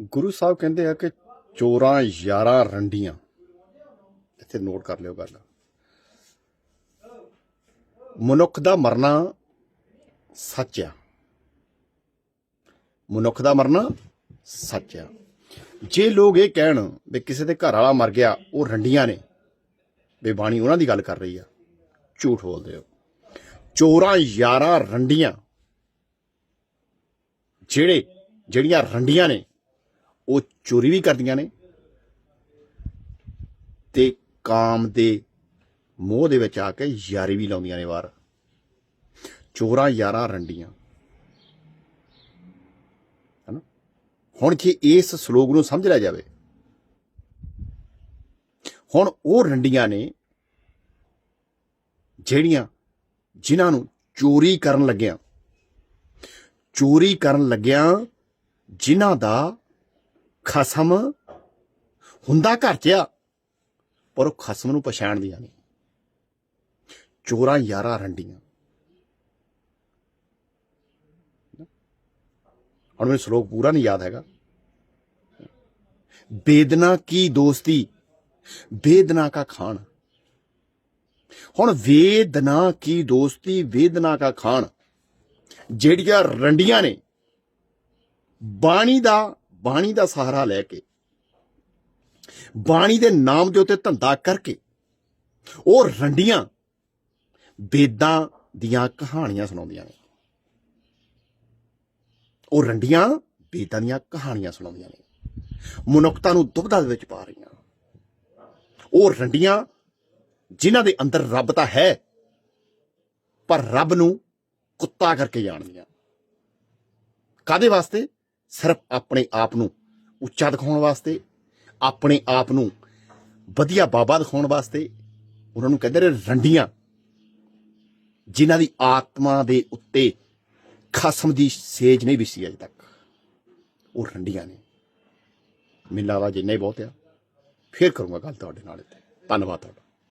ਗੁਰੂ ਸਾਹਿਬ ਕਹਿੰਦੇ ਆ ਕਿ ਚੋਰਾਂ ਯਾਰਾਂ ਰੰਡੀਆਂ। ਇੱਥੇ ਨੋਟ ਕਰ ਲਿਓ ਗੱਲ। ਮਨੁੱਖ ਦਾ ਮਰਨਾ ਸੱਚ ਆ। ਮਨੁੱਖ ਦਾ ਮਰਨਾ ਸੱਚ ਆ। ਜੇ ਲੋਕ ਇਹ ਕਹਿਣ ਵੀ ਕਿਸੇ ਦੇ ਘਰ ਵਾਲਾ ਮਰ ਗਿਆ, ਉਹ ਰੰਡੀਆਂ ਨੇ, ਵੀ ਬਾਣੀ ਉਹਨਾਂ ਦੀ ਗੱਲ ਕਰ ਰਹੀ ਆ। ਝੂਠ ਬੋਲਦੇ ਹੋ ਚੋਰਾਂ ਯਾਰਾਂ ਰੰਡੀਆਂ, ਜਿਹੜੇ, ਜਿਹੜੀਆਂ ਰੰਡੀਆਂ ਨੇ ਉਹ ਚੋਰੀ ਵੀ ਕਰਦੀਆਂ ਨੇ ਤੇ ਕਾਮ ਦੇ ਮੋਹ ਦੇ ਵਿੱਚ ਆ ਕੇ ਯਾਰੀ ਵੀ ਲਾਉਂਦੀਆਂ ਨੇ ਵਾਰ। ਚੋਰਾਂ ਯਾਰਾਂ ਰੰਡੀਆਂ। ਹਨਾ? ਹੁਣ ਜੇ ਇਸ ਸ਼ਲੋਕ ਨੂੰ ਸਮਝ ਲਿਆ ਜਾਵੇ। ਹੁਣ ਉਹ ਰੰਡੀਆਂ ਨੇ ਜਿਹੜੀਆਂ ਜਿਨ੍ਹਾਂ ਨੂੰ ਚੋਰੀ ਕਰਨ ਲੱਗਿਆਂ। ਚੋਰੀ ਕਰਨ ਲੱਗਿਆਂ ਜਿਨ੍ਹਾਂ ਦਾ ਖਸਮ ਹੁੰਦਾ ਘਰ 'ਚ ਆ, ਪਰ ਉਹ ਖਸਮ ਨੂੰ ਪਛਾਣਦੀਆਂ ਨਹੀਂ। ਚੋਰਾ ਯਾਰਾ ਰੰਡੀਆਂ। ਹੁਣ ਮੈਨੂੰ ਸ਼ਲੋਕ ਪੂਰਾ ਨਹੀਂ ਯਾਦ ਹੈਗਾ। ਬੇਦਨਾ ਕੀ ਦੋਸਤੀ, ਬੇਦਨਾ ਕਾ ਖਾਣ। ਹੁਣ ਵੇਦਨਾ ਕੀ ਦੋਸਤੀ, ਵੇਦਨਾ ਕਾ ਖਾਣ। ਜਿਹੜੀਆਂ ਰੰਡੀਆਂ ਨੇ, ਬਾਣੀ ਦਾ ਬਾਣੀ ਦਾ ਸਹਾਰਾ ਲੈ ਕੇ, ਬਾਣੀ ਦੇ ਨਾਮ ਦੇ ਉੱਤੇ ਧੰਦਾ ਕਰਕੇ, ਉਹ ਰੰਡੀਆਂ ਵੇਦਾਂ ਦੀਆਂ ਕਹਾਣੀਆਂ ਸੁਣਾਉਂਦੀਆਂ ਨੇ। ਉਹ ਰੰਡੀਆਂ ਵੇਦਾਂ ਦੀਆਂ ਕਹਾਣੀਆਂ ਸੁਣਾਉਂਦੀਆਂ ਨੇ। ਮਨੁੱਖਤਾ ਨੂੰ ਦੁਬਦਾ ਦੇ ਵਿੱਚ ਪਾ ਰਹੀਆਂ। ਉਹ ਰੰਡੀਆਂ ਜਿਨ੍ਹਾਂ ਦੇ ਅੰਦਰ ਰੱਬ ਤਾਂ ਹੈ, ਪਰ ਰੱਬ ਨੂੰ ਕੁੱਤਾ ਕਰਕੇ ਜਾਣਦੀਆਂ। ਕਾਦੇ ਵਾਸਤੇ? ਸਿਰਫ ਆਪਣੇ ਆਪ ਨੂੰ ਉੱਚਾ ਦਿਖਾਉਣ ਵਾਸਤੇ, ਆਪਣੇ ਆਪ ਨੂੰ ਵਧੀਆ ਬਾਬਾ ਦਿਖਾਉਣ ਵਾਸਤੇ ਉਹਨਾਂ ਨੂੰ ਕਹਿੰਦੇ ਨੇ ਰੰਡੀਆਂ, ਜਿਨ੍ਹਾਂ ਦੀ ਆਤਮਾ ਦੇ ਉੱਤੇ ਖਸਮ ਦੀ ਸੇਜ ਨਹੀਂ ਵਿਸੀ ਅਜੇ ਤੱਕ। ਉਹ ਰੰਡੀਆਂ ਨੇ। ਮੈਨੂੰ ਲੱਗਦਾ ਜਿੰਨਾ ਹੀ ਬਹੁਤ ਆ। ਫੇਰ ਕਰੂੰਗਾ ਗੱਲ ਤੁਹਾਡੇ ਨਾਲ ਇੱਥੇ। ਧੰਨਵਾਦ ਤੁਹਾਡਾ।